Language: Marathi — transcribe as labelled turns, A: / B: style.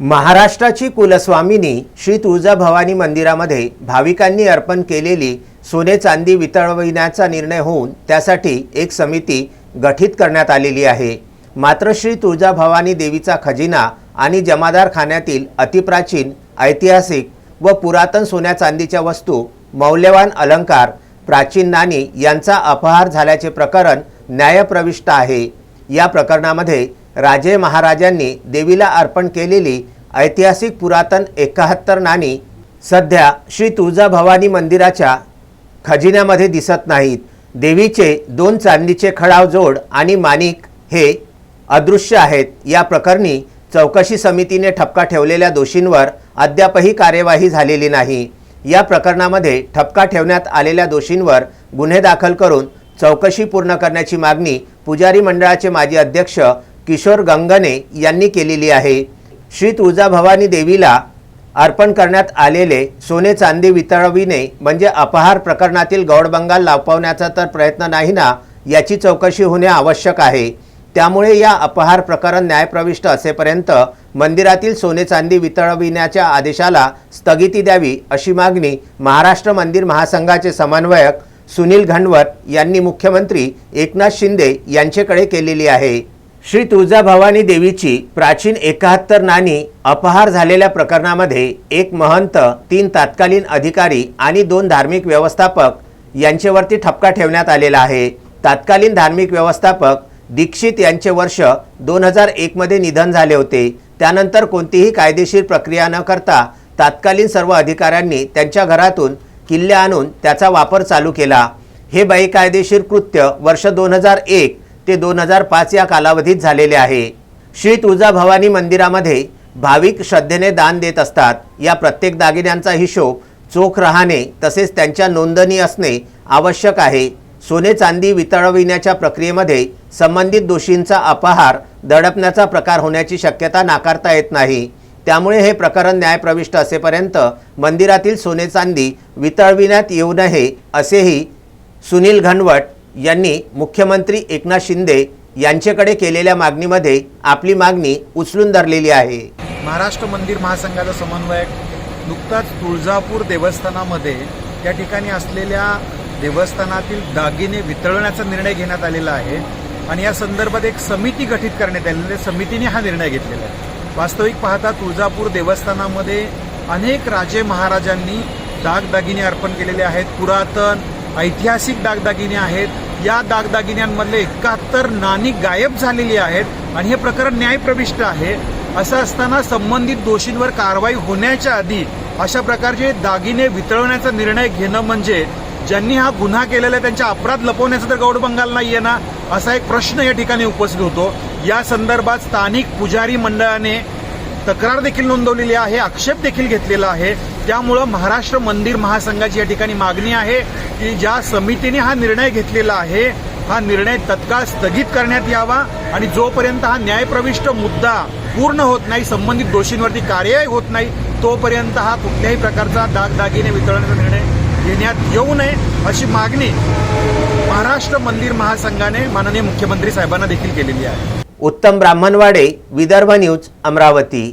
A: महाराष्ट्राची कुलस्वामिनी श्री तुळजाभवानी मंदिरामध्ये भाविकांनी अर्पण केलेली सोने चांदी वितळविण्याचा निर्णय होऊन त्यासाठी एक समिती गठीत करण्यात आलेली आहे. मात्र श्री तुळजाभवानी देवीचा खजिना आणि जमादार खाण्यातील अतिप्राचीन ऐतिहासिक व पुरातन सोन्या चांदीच्या वस्तू मौल्यवान अलंकार प्राचीन नाणी यांचा अपहार झाल्याचे प्रकरण न्यायप्रविष्ट आहे. या प्रकरणामध्ये राजे महाराजांनी देवीला अर्पण केलेली ऐतिहासिक पुरातन एकाहत्तर नाणी सध्या श्री तुळजाभवानी मंदिराच्या खजिन्यामध्ये दिसत नाहीत. देवीचे दोन चांदीचे खडाव जोड आणि माणिक हे अदृश्य आहेत. या प्रकरणी चौकशी समितीने ठपका ठेवलेल्या दोषींवर अद्यापही कार्यवाही झालेली नाही. या प्रकरणामध्ये ठपका ठेवण्यात आलेल्या दोषींवर गुन्हे दाखल करून चौकशी पूर्ण करण्याची मागणी पुजारी मंडळाचे माजी अध्यक्ष किशोर गंगने यांनी केलेली आहे. श्री तुळजाभवानी देवीला अर्पण करण्यात आलेले सोने चांदी वितळविणे म्हणजे अपहार प्रकरणातील गौडबंगाल लापवण्याचा तर प्रयत्न नाही ना याची चौकशी होणे आवश्यक आहे. त्यामुळे या अपहार प्रकरण न्यायप्रविष्ट असेपर्यंत मंदिरातील सोने चांदी वितळविण्याच्या आदेशाला स्थगिती द्यावी अशी मागणी महाराष्ट्र मंदिर महासंघाचे समन्वयक सुनील घनवत यांनी मुख्यमंत्री एकनाथ शिंदे यांच्याकडे केलेली आहे. श्री तुळजाभवानी देवीची प्राचीन एकाहत्तर नाणी अपहार झालेल्या प्रकरणामध्ये एक महंत तीन तत्कालीन अधिकारी आणि दोन धार्मिक व्यवस्थापक यांच्यावरती ठपका ठेवण्यात आलेला आहे. तत्कालीन धार्मिक व्यवस्थापक दीक्षित यांचे वर्ष दोन हजार एकमध्ये निधन झाले होते. त्यानंतर कोणतीही कायदेशीर प्रक्रिया न करता तत्कालीन सर्व अधिकाऱ्यांनी त्यांच्या घरातून किल्ले आणून त्याचा वापर चालू केला. हे बेकायदेशीर कृत्य वर्ष दोन हजार एक ते दोन हजार पाच या कालावधीत झालेले आहे. श्री तुळजाभवानी मंदिरामध्ये भाविक श्रद्धेने दान देत असतात. या प्रत्येक दागिन्यांचा हिशोब चोख राहणे तसेच त्यांच्या नोंदणी असणे आवश्यक आहे. सोने चांदी वितळविण्याच्या प्रक्रियेमध्ये संबंधित दोषींचा अपहार दडपण्याचा प्रकार होण्याची शक्यता नाकारता येत नाही. त्यामुळे हे प्रकरण न्यायप्रविष्ट असेपर्यंत मंदिरातील सोने चांदी वितळविण्यात येऊ नये असेही सुनील घनवट यांनी मुख्यमंत्री एकनाथ शिंदे यांच्याकडे केलेल्या मागणीमध्ये आपली मागणी उचलून धरलेली आहे.
B: महाराष्ट्र मंदिर महासंघाचा समन्वयक नुकताच तुळजापूर देवस्थानामध्ये त्या ठिकाणी असलेल्या देवस्थानातील दागिने वितळण्याचा निर्णय घेण्यात आलेला आहे आणि या संदर्भात एक समिती गठीत करण्यात आलेली आहे. समितीने हा निर्णय घेतलेला आहे. वास्तविक पाहता तुळजापूर देवस्थानामध्ये अनेक राजे महाराजांनी दागदागिने अर्पण केलेले आहेत. पुरातन ऐतिहासिक दागदागिने आहेत. या दागदागिन्यांमधले एकाहत्तर नाणी गायब झालेली आहेत आणि हे प्रकरण न्यायप्रविष्ट आहे. असं असताना संबंधित दोषींवर कारवाई होण्याच्या आधी अशा प्रकारचे दागिने वितळवण्याचा निर्णय घेणं म्हणजे ज्यांनी हा गुन्हा केलेला आहे त्यांच्या अपराध लपवण्याचा तर गौड बंगाल नाहीये ना असा एक प्रश्न या ठिकाणी उपस्थित होतो. या संदर्भात स्थानिक पुजारी मंडळाने तक्रार देखील नोंदवलेली आहे आक्षेप देखील घेतलेला आहे. त्यामुळं महाराष्ट्र मंदिर महासंघाची या ठिकाणी मागणी आहे की ज्या समितीने हा निर्णय घेतलेला आहे हा निर्णय तत्काळ स्थगित करण्यात यावा आणि जोपर्यंत हा न्यायप्रविष्ट मुद्दा पूर्ण होत नाही संबंधित दोषींवरती कार्यवाही होत नाही तोपर्यंत हा कुठल्याही प्रकारचा दागदागिने वितरणाचा निर्णय घेण्यात येऊ नये अशी मागणी महाराष्ट्र मंदिर महासंघाने माननीय मुख्यमंत्री साहेबांना देखील केलेली आहे.
A: उत्तम ब्राह्मणवाडे विदर्भ न्यूज अमरावती.